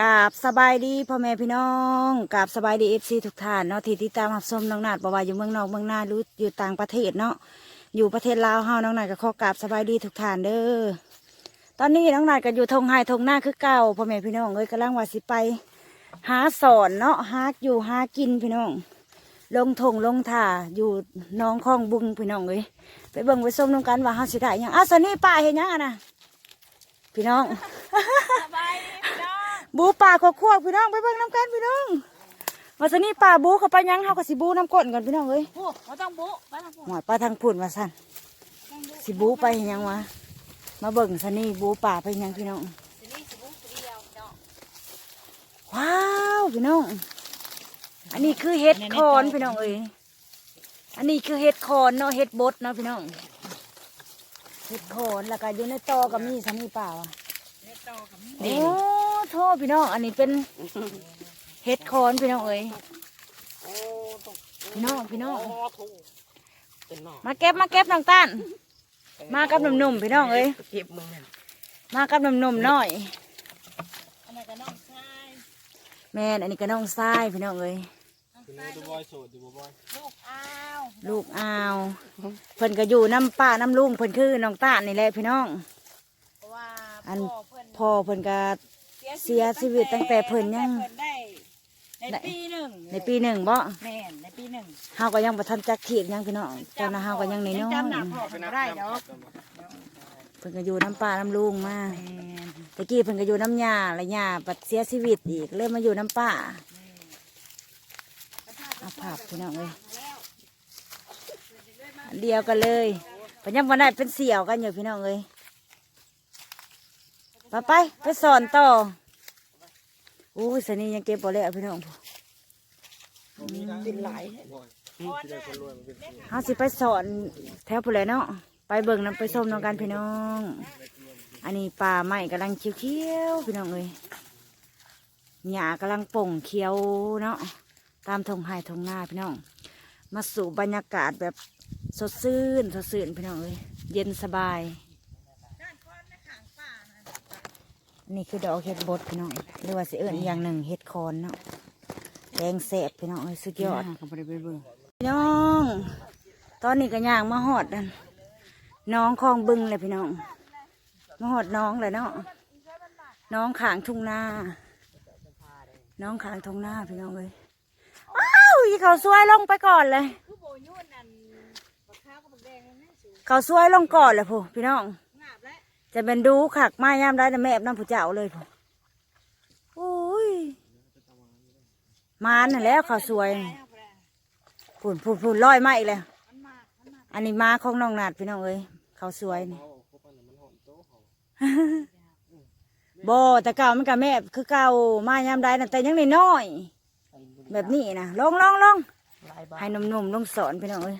กาบสบายดีพ่อแม่พี่น้องกาบสบายดีเอฟซีทุกท่านเนาะที่ติดตามรับชมน้องนาดบ่ว่าอยู่เมืองนอกเมืองนาหรืออยู่ต่างประเทศเนาะอยู่ประเทศลาวเฮาน้องนาดก็ขอกาบสบายดีทุกท่านเด้อตอนนี้น้องนาดก็อยู่ทงไฮทงหน้าคือเก่าพ่อแม่พี่น้องเอ้ยกำลังว่าสิไป หาสอนเนาะหาอยู่หากินพี่น้อง ลงทงลงท่าอยู่น้องคลองบุงพี่น้องเอ้ยไปเบิ่งไปส้มน้ำกันว่าเฮาสิได้หยังอ้าวสนี่ป้าเห็นยังอะนะพี่น้อง สบายดีพี่น้อง บูป่าขวบขวบพี่น้องไปเบิ่งน้ำกันพี่น้องมาสนี่ป่าบูเขาไปยังเขาก็สิบูน้ำก้นก่อนพี่น้องเอ้ยโอ้เราต้องบุไปทางบุหมอยปลาทางพุ่นมาสั่นสิบูไปเฮ็ดหยังวะมาเบิ่งสนี่บูป่าไปหยังพี่น้องสินี่สิบุสิเดียวพี่น้องว้าวพี่น้อง อันนี้คือเห็ดคอนพี่น้องเอ้ยอันนี้คือเห็ดคอนเนาะเห็ดบดเนาะพี่น้องเห็ดคอนแล้วก็อยู่ในตอกับมีสนี่ป่าวะเล็ดโตกับมีโอ้ โทษพี่น้อง อันนี้เป็นเห็ดคอนพี่น้องเอ้ยพี่น้องพี่น้องมาเก็บมาเก็บน้องต้านมากับหนุ่มๆพี่น้องเอ้ยเก็บมึงนั่นมากับหนุ่มๆหน่อยอันนั้นก็น้องชายแม่นอันนี้ก็น้องทรายพี่น้องเอ้ยน้องชายลูกลูกอ้าวลูกอาวเพิ่นก็อยู่น้ำป้าน้ำลุงเพิ่นคือน้องต้านนี่แหละพี่น้องเพราะว่าอันพ่อเพิ่นพ่อเพิ่นก็ เสียชีวิตตั้งแต่เพิ่นยังเพิ่นได้ในปีหนึ่งในปีหนึ่งบ่แม่นในปีหนึ่งเฮาก็ยังบ่ทันจักเทียบหยังพี่น้องตอนนั้นเฮาก็ยังน้อยจำหนักพ่อๆเพิ่นบ่ได้ดอกเพิ่นก็อยู่น้ำป้าน้ำลุงมาแม่นตะกี้เพิ่นก็อยู่น้ำยาและยาปัดเสียชีวิตอีกเลยมาอยู่น้ำป้าเอาภาพพี่น้องเอ้ยอันเดียวกันเลยพยังวันได้เป็นเสี่ยวกันอยู่พี่น้องเอ้ย ไปไปไปสอนต่ออู้ยสนี่ยังเก็บบ่แล้วพี่น้องกินหลายเฮาสิไปสอนแถวผู้ใดเนาะไปเบิ่งน้ำไปส้มน้ำกันพี่น้อง อันนี้ป่าไม้กำลังเขียวๆพี่น้องเอ้ยหญ้ากำลังป่งเขียวเนาะตามทงไห้ทงหน้าพี่น้อง มาสู่บรรยากาศแบบสดชื่นสดชื่นพี่น้องเอ้ยเย็นสบาย นี่คือดอกเห็ดบดพี่น้องหรือว่าสิเอิญอย่างหนึ่งเห็ดคอนเนาะแดงแสบพี่น้องเอ้ยสุดยอดเขาไปได้ไปเบิ่งพี่น้องตอนนี้ก็ย่างมาหอดนั่นน้องคลองบึงเลยพี่น้องมาหอดน้องเลยเนาะน้องขางทุ่งนาน้องขางทุ่งนาพี่น้องเลยว้าวอีเขาสวยลงไปก่อนเลยคือโบยุ่นนั่นบักข้าวกับบักแดงนั่นนะสูงเขาสวยลงก่อนเลยพูพี่น้องงาบแล้ว จะเป็นดูขักไม้ย่ามได้นะแม่น้ำผู้เจ้าเลยพูโอ้ยมานั่นแล้วเขาสวยพูนพูนพูนลอยมาอีกแล้วอันนี้มาของน้องนาดพี่น้องเอ้ยเขาสวยนี่โบแต่เก่ามันกับแม่คือเก่ามายามใดนะแต่ยังน้อยแบบนี้นะลองลองลองให้หนุ่มๆลองสอนพี่น้องเอ้ย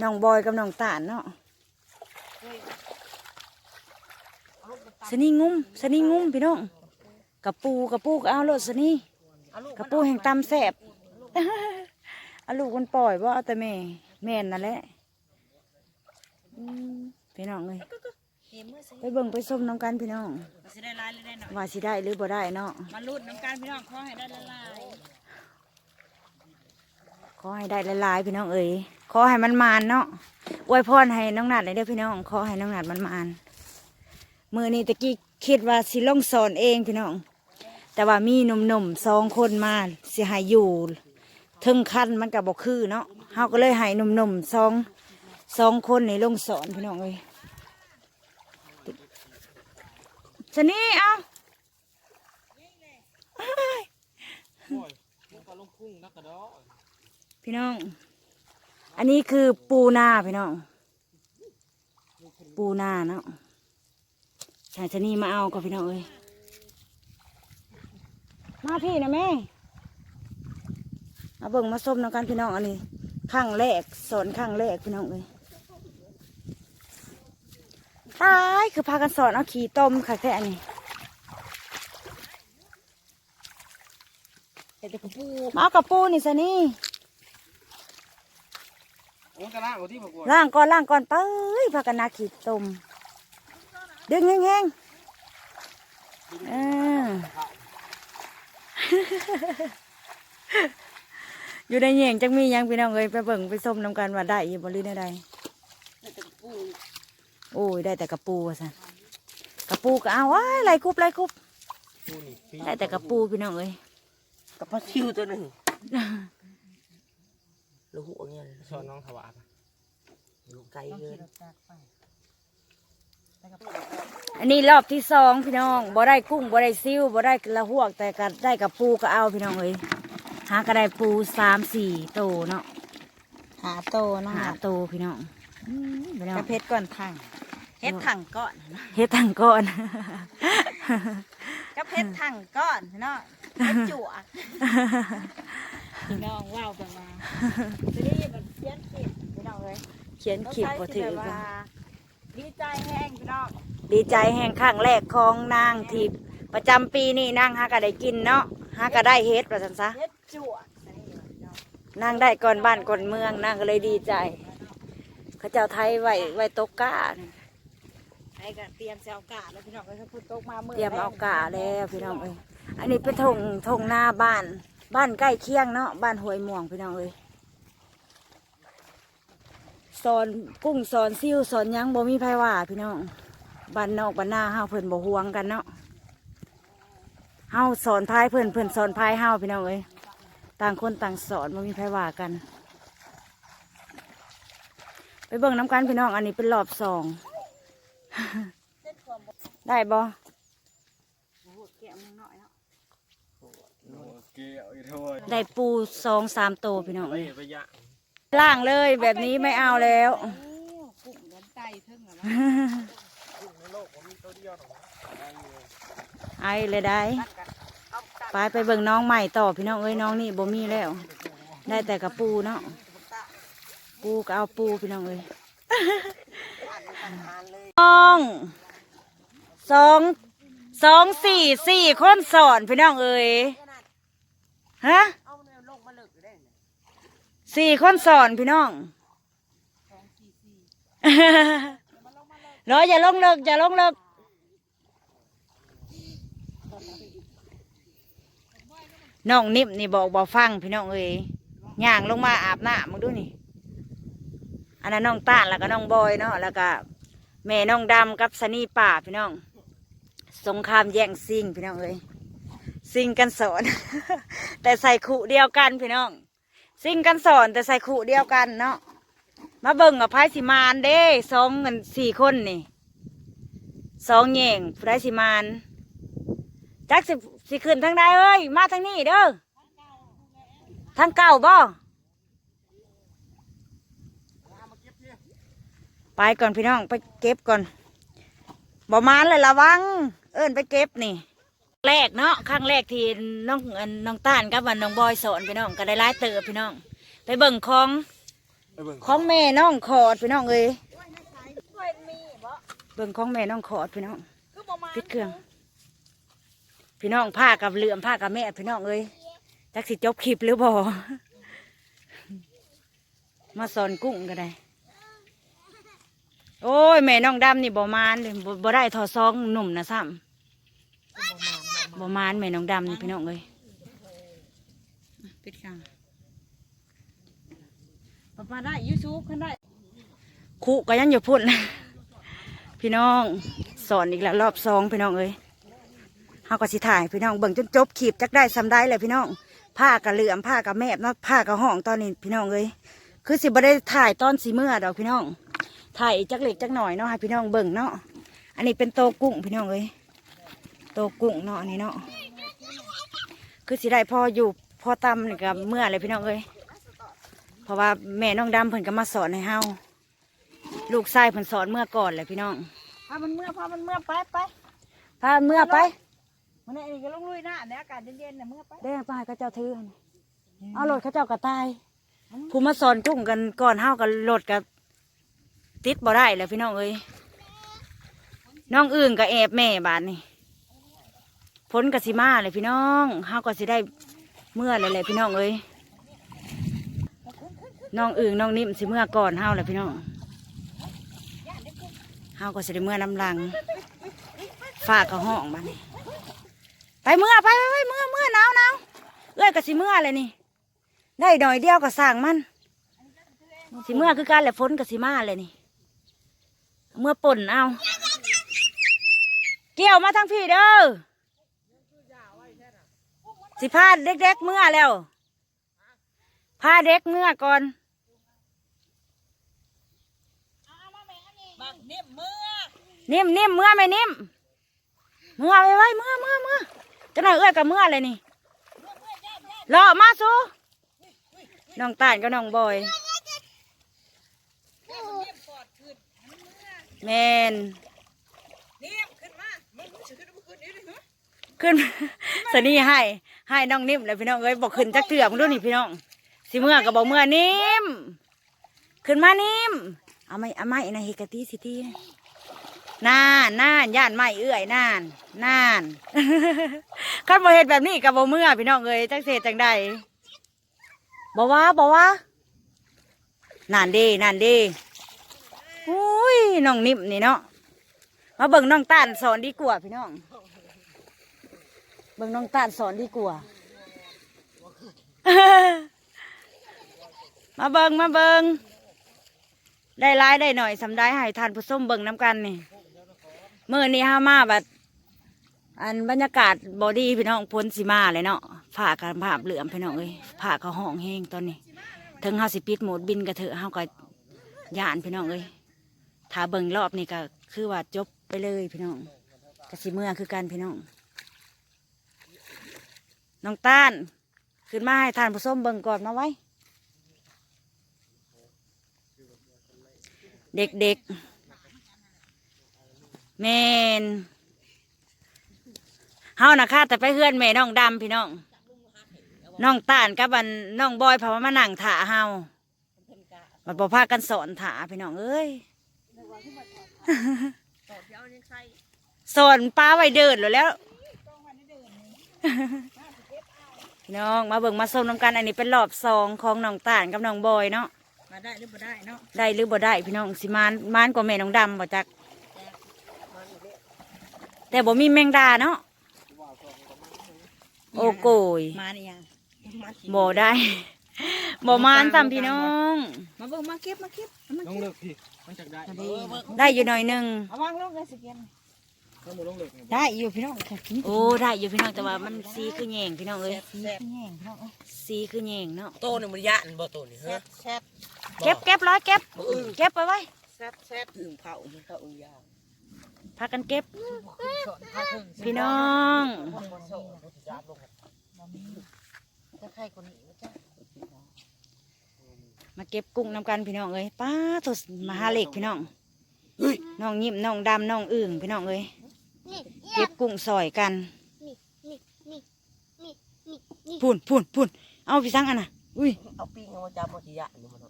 น้องบอยกับน้องตาลเนาะ สนี่งุ้มสนี่งุ้มพี่น้องกระปูกระปูก็เอาโลดสนี่เอาลูกกระปูแห่งตำแสบเอาลูกมันปล่อยว่าเอาแต่แม่แม่นนั่นแหละอืมพี่น้องเอ้ยเห็นมือสิไปเบิ่งไปส้มน้ำกันพี่น้องมันสิได้ลายหรือได้หน่อยว่าสิได้หรือบ่ได้เนาะมาลุ้นน้ำการพี่น้องขอให้ได้ละลายขอให้ได้หลายๆพี่น้องเอ๋ยขอให้มันมานเนาะอวยพรให้น้องนัดเลยเด้อพี่น้องขอให้น้องนัดมันมาน มือนี้ตะกี้คิดว่าสิลงสอนเองพี่น้อง แต่ว่ามีหนุ่มๆสองคนมาสิให้อยู่ถึงขั้นมันกับบอกคือเนาะเฮาก็เลยให้หนุ่มๆสองสองคนนี่ลงสอนพี่น้องเอ้ยชนี่เอาพี่น้อง อันนี้คือปูนาพี่น้อง ปูนาเนาะ ชายชะนีมาเอาก็พี่น้องเอ้ยมาพี่นะแม่มาเบิ่งมาส้มน้ำกันพี่น้องอันนี้ข้างแรกสอนข้างแรกพี่น้องเอ้ยตายคือพากันสอนเอาขี่ต้มค่ะแค่อันนี้เฮ็ดแต่กระปูมาเอากระปูนี่ซะนี่โอ้กระล่างกว่าที่ผมกลัวล่างก่อนล่างก่อนไปพากันนาขีดต้ม ดึงแห้งๆเอออยู่ในแยงจังมีหยังพี่น้องเอ้ยไปเบิ่งไปส้มน้ำกันว่าได้อีบ่หรือได้ใดแล้วแต่ปูโอ้ยได้แต่กระปูว่าซั่นกระปูก็เอาว้ายไหลคุบไหลคุบปูนี่ปีได้แต่กระปูพี่น้องเอ้ยกับปลาซิวตัวหนึ่งลูกหัวเงี้ยสอนน้องถวาปะลูกไก่เลย อันนี้รอบที่สองพี่น้องบ่ได้กุ้งบ่ได้ซิวบ่ได้ละหวก แต่ก็ได้กับปูก็เอาพี่น้องเอ้ยหาก็ได้ปูสามสี่โตเนาะหาโตเนาะหาโตพี่น้องอืมพี่น้องกระเพชรก่อนถังเฮ็ดถังก่อนเฮ็ดตั้งก่อนกระเพชรถังก่อนเนาะเฮ็ดจั่วพี่น้องว้าวแบบว่าจะได้แบบเขียนผิดพี่น้องเลยเขียนขีดบ่ถือแบบกัว่าน ดีใจแห้งพี่น้องดีใจแห่งครั้งแรกของนางทิพย์ประจำปีนี้นางหาก็ได้กินเนาะหาก็ได้เฮ็ดว่าซั่นซะเฮ็ดจั่วอันนี้พี่น้องนางได้ก่อนบ้านก่อนเมืองนางก็เลยดีใจ เขาเจ้าไทยไว้ไว้ตกกาไอ้ก็เตรียมเสเอากาแล้วพี่น้องก็พูดตกมามือเตรียมเอากาแล้วพี่น้องเอ้ยอันนี้เป็นทงทงหน้าบ้าน บ้านใกล้เคียงเนาะบ้านห้วยม่วงพี่น้องเอ้ย สอนกุ้งสอนซิ่วสอนหยังบ่มีไผว่าพี่น้องบ้านนอกบ้านหน้าเฮาเพิ่นบ่ห่วงกันเนาะเฮาสอนพายเพิ่นเพิ่นสอนพายเฮาพี่น้องเอ้ยต่างคนต่างสอนบ่มีไผว่ากัน ไปเบิ่งน้ำกันพี่น้องอันนี้เป็นรอบสองได้บ่แกะมึงหน่อยเนาะเกี่ยวอีโทษได้ปูสองสามโตวพี่น้องไปเอ้ยไปยะ ล่างเลยแบบนี้ไม่เอาแล้วโอ้กุ้งเดินไตเทิงเหรอวะในโลกผมมีตัวเดียวหรอกไอเลยได้ ไปไปเบิ่งน้องใหม่ต่อพี่น้องเอ้ยน้องนี่บ่มีแล้ว ได้แต่กับปูเนาะ ปูก็เอาปูพี่น้องเอ้ยน้องสองสองสี่สี่คนสอนพี่น้องเอ้ยฮะ เอาเนี่ยลงมาเลิกได้เนี่ย สี่คนสอนพี่น้องรออย่าลงเลิกอย่าลงเลิกน้องนิ่มนี่บอกบอกฟังพี่น้องเอ้ยย่างลงมาอาบน้ำมึงดูนี่ อันนั้นน้องต้านแล้วก็น้องบอยเนาะแล้วก็แม่น้องดำกับสนีป่าพี่น้อง สงครามแย่งซิงพี่น้องเอ้ยซิงกันสอน แต่ใส่ขู่เดียวกันพี่น้อง ซิ่งกันสอนแต่ใส่ขู่เดียวกันเนาะมาเบิ่งกับพายสิมานเด้สองเงินสี่คนนี่สองแย่งพายสิมานจักสิสิขึ้นทางใดเอ้ยมาทางนี้เด้อทางเก่าบ่ไปก่อนพี่น้องไปเก็บก่อนบ่มานเลยระวัง เอิ้นไปเก็บนี่ แรกเนาะครั้งแรกที่น้องอันน้องต้านกับวันน้องบอยสอนพี่น้องก็ได้ร้ายเติบพี่น้อง ไปเบิ่งของไปเบิ่งของแม่น้องขอดพี่น้องเอ้ยกล้วยมีบ่เบิ่งของแม่น้องขอดพี่น้องคือบ่มาปิดเครื่อง พี่น้องผ้ากับเหลื่อมผ้ากับแม่พี่น้องเอ้ยจักสิจบคลิปหรือบ่มาสอนกุ้งก็ได้ โอ้ยแม่น้องดำนี่บ่มานเลยบ่บ่ได้ทอซองหนุ่มนะซ้ำ บ่มานแม่น้องดำนี่พี่น้องเอ้ยปิดเครื่องบ่มาได้ยูทูบขึ้นได้คุก็ยังอยู่พุ่นพี่น้องสอนอีกแล้วรอบสองพี่น้องเอ้ยเฮาก็สิถ่ายพี่น้องเบิ่งจนจบคลิปจักได้ซ้ำได้เลยพี่น้องผ้ากับเหลื่อมผ้ากับแมบเนาะผ้ากับห้องตอนนี้พี่น้องเอ้ยคือสิบ่ได้ถ่ายตอนสีเมื่อดอกพี่น้องถ่ายจักเล็กจักหน่อยเนาะให้พี่น้องเบิ่งเนาะอันนี้เป็นโตกุ้งพี่น้องเอ้ย โตกุ้งเนาะอันนี้เนาะคือสิได้พออยู่พอตำนี่กับเมื่อเลยพี่น้องเอ้ยเพราะว่าแม่น้องดำเพิ่นก็มาสอนให้เฮาลูกชายเพิ่นสอนเมื่อก่อนเลยพี่น้องพามันเมื่อพามันเมื่อไปไปพาเมื่อไปมันนี่ก็ลงลุยหน้าในอากาศเย็นๆน่ะเมื่อไปแดงไปเขาเจ้าถือหั่นเอารถเขาเจ้ากระตายผู้มาสอนกุ้งกันก่อนเฮากันรถกับติดบ่ได้เลยพี่น้องเอ้ยน้องอื่นก็แอบแม่บาดนี่ พ้นกสิมาเลยพี่น้องเฮาก็สิได้เมื่อเลยแหละพี่น้องเอ้ยน้องอื่นน้องนิ่มสิเมื่อก่อนเฮาเลยพี่น้องเฮาก็สิได้เมื่อน้ำลังฝากกับห้องบ้านไปเมื่อไปไปไปเมื่อเมื่อหนาวหนาวเอ้ยกสิเมื่อเลยนี่ ได้หน่อยเดียวก็สั่งมันสิเมื่อคือการแหละฝนกสิมาเลยนี่ เมื่อป่นเอา เกี่ยวมาทั้งพี่เด้อ สิพาเด็กๆเมื่อแล้วพาเด็กเมื่อก่อนบักนิ่มมือนิ่มนิ่มเมื่อไหมนิ่มเมื่อไปไว้เมื่อเมื่อเมื่อจะหน่อยเอ้ยกับเมื่อเลยนี่รอมาสูน้องตาลกับน้องบอยแมนนิ่มขึ้นมามึงจะขึ้นมาขึ้นนี่เลยขึ้นสนี่ให้ ให้น้องนิ่มเลยพี่น้องเอ้ยบอกขึ้นจักเถื่อมึงดูนี่พี่น้องสิเมื่อกับบอกเมื่อนิ่มขึ้นมานิ่มเอาไม่เอาไม่นะเฮกตีสิตีนานนานย่านไม่เอื้อยนานนานคันบ่เฮ็ดแบบนี้กับบ่เมื่อพี่น้องเอ้ยจักเสจังใดบ่ว่าบ่ว่านานดีนานดีอุ้ยน้องนิ่มนี่เนาะมาเบิ่งน้องตาลสอนดีกว่าพี่น้อง เบิ่งน้องตาลสอนดีกว่า มาเบิงมาเบิงได้ร้ายได้หน่อยสำได้ให้ทานผู้ส้มเบิงน้ำกันนี่เมื่อนี้ห้ามาบัดอันบรรยากาศบอดี้พี่น้องพ้นสีมาเลยเนาะผ่ากันผ่าเหลือมพี่น้องเอ้ยผ่าเขาห้องแห้งตอนนี้ถึงห้าสิปิดโหมดบินกระเถอะห้าก็ยานพี่น้องเอ้ยถ้าเบิงรอบนี้ก็คือว่าจบไปเลยพี่น้องกสิเมื่อคือกันพี่น้อง น้องต้าน ขึ้นมาให้ทานผู้ส้มเบิ่งก่อนมาไว้ เด็กๆแมนเฮานะค่ะแต่ไปเฮือนแม่น้องดำพี่น้องน้องต้านกับอันน้องบอยพามานั่งถาเฮามันบอพากันสอนถาพี่น้องเอ้ยสอนป้าไว้เดินแล้วแล้ว พี่น้องมาเบิ่งมาส้มน้ำกันอันนี้เป็นรอบสองของน้องต่านกับน้องบอยเนาะมาได้หรือบ่ได้เนาะได้หรือบ่ได้พี่น้องสิมานมานกว่าแม่น้องดำบ่จัก แต่บ่มีแมงดาเนาะโอ้โกยมาเนี่ยยังมาบ่ได้ บ่มานซ้ำพี่น้อง มาเบิ่งมาเก็บมาเก็บเอามาต้องเก็บเลิกพี่มันจักได้ ได้อยู่หน่อยหนึง เอาวางลงเลยสิเกียนต้องบ่ต้องเลิกนี่ ได้อยู่พี่น้องค่ะโอ้ได้อยู่พี่น้องแต่ว่ามันสีคือแยงพี่น้องเอ้ยแซ่บแห้งพี่น้องสีคือแยงเนาะโตนี่มันยานบ่โตนี่แซ่ฮะบแซ่บเก็บเก็บร้อยเก็บเก็บไปไว้แซ่บแซ่บถึงเผามันเผาอยางพากันเก็บสอนพาถึงพี่น้องจะใครคนนี้จ้ะมาเก็บกุ้งนำกันพี่น้องเอ้ยป้าตัวมหาเล็กพี่น้องน้องยิ้มน้องดำน้องอึ่งพี่น้องเอ้ย เก็บกุ้งซอยกันพูนพูนพูนเอาพี่สังอันน่ะอุ้ยเอาปิ้งเอามาจับบ่สิยานนี่มัน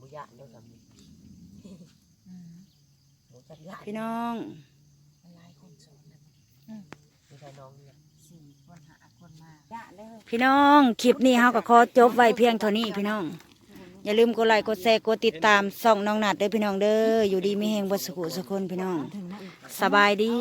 บ่ยานเด้อครับบ่จักยานพี่น้องหลายคนสอนนะมีใครน้องเนี่ยสี่คนหาคนมาพี่น้องคลิปนี้เฮาก็ขอจบไว้เพียงเท่านี้พี่น้อง อย่าลืมกดไลค์กดแชร์กดติดตามส่องน้องนัดเด้อพี่น้องเด้ออยู่ดีมีแหงบดสุขุสุคนพี่น้อง สบายดี